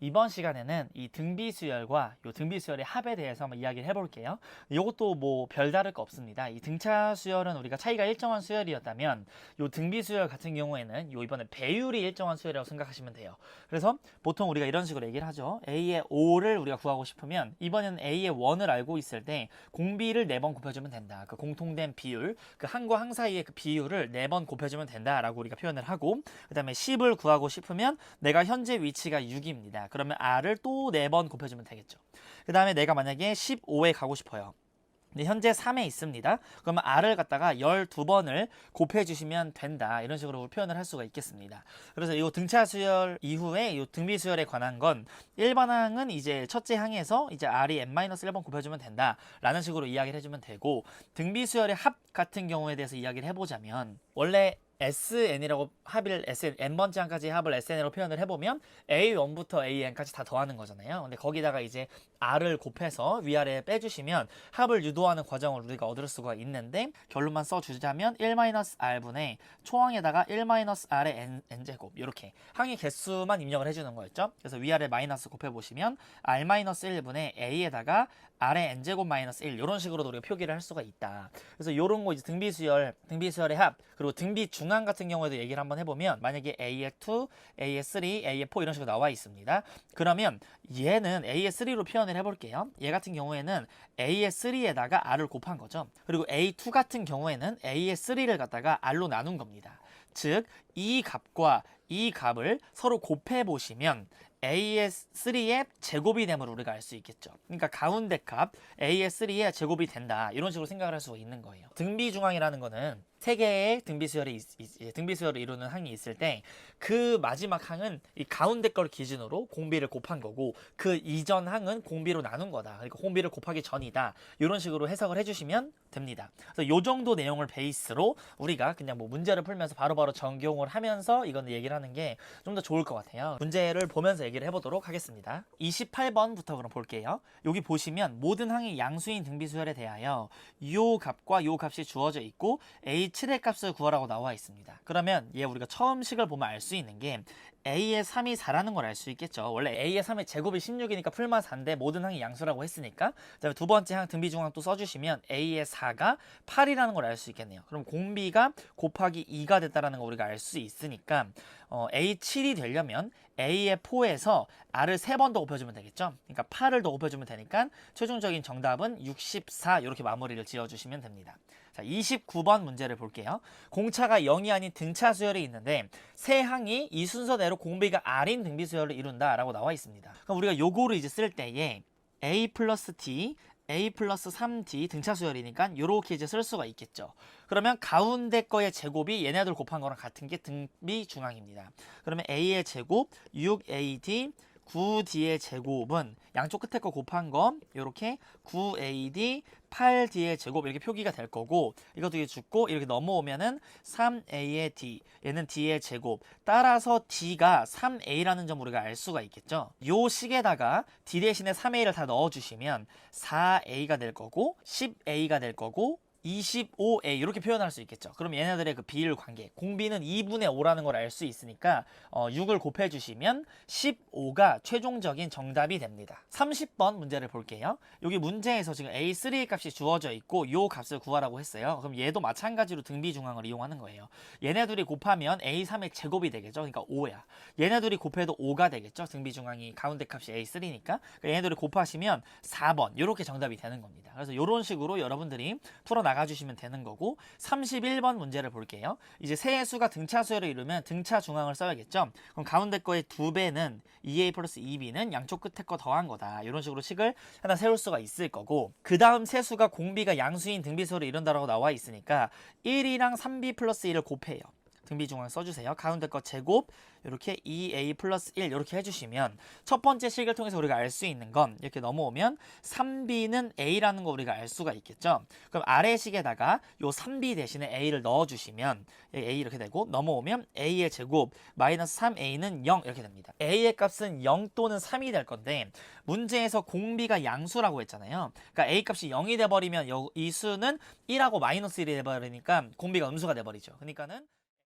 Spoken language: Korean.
이번 시간에는 이 등비수열과 요 등비수열의 합에 대해서 한번 이야기를 해볼게요. 이것도 뭐 별다를 거 없습니다. 이 등차 수열은 우리가 차이가 일정한 수열이었다면 요 등비수열 같은 경우에는 요 이번에 배율이 일정한 수열이라고 생각하시면 돼요. 그래서 보통 우리가 이런 식으로 얘기를 하죠. A의 5를 우리가 구하고 싶으면 이번에는 A의 1을 알고 있을 때 공비를 4번 곱해주면 된다. 그 공통된 비율, 그 항과 항 사이의 그 비율을 4번 곱해주면 된다라고 우리가 표현을 하고 그 다음에 10을 구하고 싶으면 내가 현재 위치가 6입니다. 그러면 R을 또 4번 곱해주면 되겠죠. 그 다음에 내가 만약에 15에 가고 싶어요. 근데 현재 3에 있습니다. 그러면 R을 갖다가 12번을 곱해 주시면 된다. 이런 식으로 표현을 할 수가 있겠습니다. 그래서 이 등차 수열 이후에 이 등비 수열에 관한 건 일반 항은 이제 첫째 항에서 이제 R이 n-1번 곱해 주면 된다. 라는 식으로 이야기를 해 주면 되고 등비 수열의 합 같은 경우에 대해서 이야기를 해 보자면 원래 SN이라고 합을 SN n번째 항까지 합을 SN으로 표현을 해보면 A1부터 AN까지 다 더하는 거잖아요. 근데 거기다가 이제 R을 곱해서 위아래 빼주시면 합을 유도하는 과정을 우리가 얻을 수가 있는데 결론만 써주자면 1-R분의 초항에다가 1-R의 N, N제곱 이렇게 항의 개수만 입력을 해주는 거였죠. 그래서 위아래 마이너스 곱해보시면 R-1분의 A에다가 R의 N제곱 마이너스 1 이런 식으로도 우리가 표기를 할 수가 있다. 그래서 이런 거 이제 등비수열, 등비수열의 합 그리고 등비 중항 같은 경우에도 얘기를 한번 해보면 만약에 A의 2, A의 3, A의 4 이런 식으로 나와 있습니다. 그러면 얘는 A의 3로 표현을 해볼게요. 얘 같은 경우에는 A의 3에다가 R을 곱한 거죠. 그리고 A2 같은 경우에는 A의 3를 갖다가 R로 나눈 겁니다. 즉, 이 값과 이 값을 서로 곱해 보시면 AS3의 제곱이 됨을 우리가 알 수 있겠죠. 그러니까 가운데 값 AS3의 제곱이 된다. 이런 식으로 생각을 할 수가 있는 거예요. 등비중항이라는 거는 세 개의 등비 수열이 있- 있- 등비 수열을 이루는 항이 있을 때 그 마지막 항은 이 가운데 걸 기준으로 공비를 곱한 거고 그 이전 항은 공비로 나눈 거다. 그러니까 공비를 곱하기 전이다. 이런 식으로 해석을 해주시면 됩니다. 그래서 요 정도 내용을 베이스로 우리가 그냥 뭐 문제를 풀면서 바로바로 적용을 하면서 이건 얘기를 하는 게 좀 더 좋을 것 같아요. 문제를 보면서 얘기를 해보도록 하겠습니다. 28번부터 그럼 볼게요. 여기 보시면 모든 항의 양수인 등비수열에 대하여 요 값과 요 값이 주어져 있고 A7의 값을 구하라고 나와 있습니다. 그러면 얘 우리가 처음 식을 보면 알 수 있는 게 A의 3이 4라는 걸 알 수 있겠죠. 원래 A의 3의 제곱이 16이니까 풀마 4인데 모든 항이 양수라고 했으니까 그다음에 두 번째 항 등비중항 또 써주시면 A의 4가 8이라는 걸 알 수 있겠네요. 그럼 공비가 곱하기 2가 됐다라는 걸 우리가 알수 있으니까 어, A7이 되려면 A의 4에서 R을 3번 더 곱해주면 되겠죠. 그러니까 8을 더 곱해주면 되니까 최종적인 정답은 64 이렇게 마무리를 지어주시면 됩니다. 자, 29번 문제를 볼게요. 공차가 0이 아닌 등차 수열이 있는데 세 항이 이 순서대로 공비가 R인 등비 수열을 이룬다라고 나와 있습니다. 그럼 우리가 요거를 이제 쓸 때에 A 플러스 T A 플러스 3D 등차 수열이니까 요렇게 이제 쓸 수가 있겠죠. 그러면 가운데 거의 제곱이 얘네들 곱한 거랑 같은 게 등비 중앙입니다. 그러면 A의 제곱 6AD 9D의 제곱은 양쪽 끝에 거 곱한 거 요렇게 9AD 8D의 제곱 이렇게 표기가 될 거고 이것도 이제 죽고 이렇게 넘어오면은 3A의 D 얘는 D의 제곱. 따라서 D가 3A라는 점 우리가 알 수가 있겠죠? 요 식에다가 D 대신에 3A를 다 넣어주시면 4A가 될 거고 10A가 될 거고 25A 이렇게 표현할 수 있겠죠. 그럼 얘네들의 그 비율 관계 공비는 2분의 5라는 걸 알 수 있으니까 어, 6을 곱해 주시면 15가 최종적인 정답이 됩니다. 30번 문제를 볼게요. 여기 문제에서 지금 A3의 값이 주어져 있고 요 값을 구하라고 했어요. 그럼 얘도 마찬가지로 등비 중앙을 이용하는 거예요. 얘네들이 곱하면 A3의 제곱이 되겠죠. 그러니까 5야. 얘네들이 곱해도 5가 되겠죠. 등비 중앙이 가운데 값이 A3니까 그러니까 얘네들이 곱하시면 4번 이렇게 정답이 되는 겁니다. 그래서 이런 식으로 여러분들이 풀어 나 가주시면 되는 거고 31번 문제를 볼게요. 이제 세 수가 등차 수열을 이루면 등차 중앙을 써야겠죠. 그럼 가운데 거의 두 배는 2a 플러스 2b는 양쪽 끝에 거 더한 거다. 이런 식으로 식을 하나 세울 수가 있을 거고 그 다음 세 수가 공비가 양수인 등비수열을 이룬다라고 나와 있으니까 1이랑 3b 플러스 1을 곱해요. 등비 중앙 써주세요. 가운데 거 제곱 이렇게 2a 플러스 1 이렇게 해주시면 첫 번째 식을 통해서 우리가 알 수 있는 건 이렇게 넘어오면 3b는 a라는 거 우리가 알 수가 있겠죠. 그럼 아래 식에다가 요 3b 대신에 a를 넣어주시면 a 이렇게 되고 넘어오면 a의 제곱 마이너스 3a는 0 이렇게 됩니다. a의 값은 0 또는 3이 될 건데 문제에서 공비가 양수라고 했잖아요. 그러니까 a 값이 0이 돼버리면 요- 이 수는 1하고 마이너스 1이 돼버리니까 공비가 음수가 돼버리죠. 그러니까는